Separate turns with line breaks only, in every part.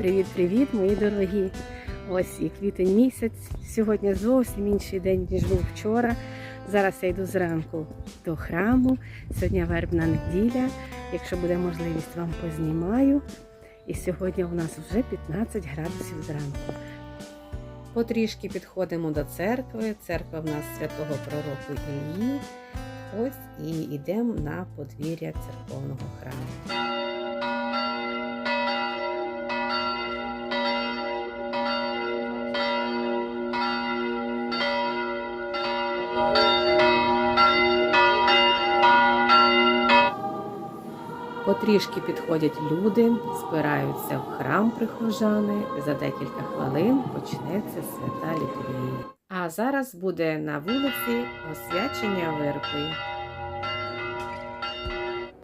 Привіт-привіт, мої дорогі! Ось і квітень місяць. Сьогодні зовсім інший день, ніж був вчора. Зараз я йду зранку до храму. Сьогодні вербна неділя. Якщо буде можливість, вам познімаю. І сьогодні у нас вже 15 градусів зранку. Потрішки підходимо до церкви. Церква в нас святого пророку Іллі. Ось і йдемо на подвір'я церковного храму. Потрішки підходять люди, збираються в храм прихожани. За декілька хвилин почнеться свята літургія. А зараз буде на вулиці освячення верби.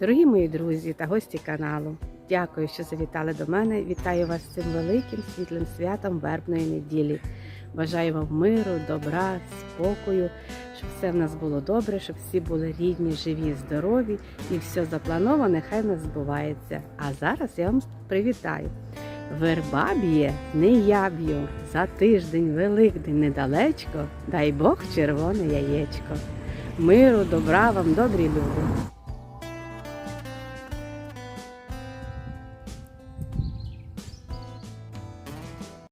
Дорогі мої друзі та гості каналу, дякую, що завітали до мене. Вітаю вас цим великим світлим святом вербної неділі. Бажаю вам миру, добра, спокою, щоб все в нас було добре, щоб всі були рідні, живі, здорові і все заплановане, хай не збувається. А зараз я вам привітаю. Верба б'є, не я б'ю. За тиждень Великдень недалечко, дай Бог червоне яєчко. Миру, добра вам, добрі люди.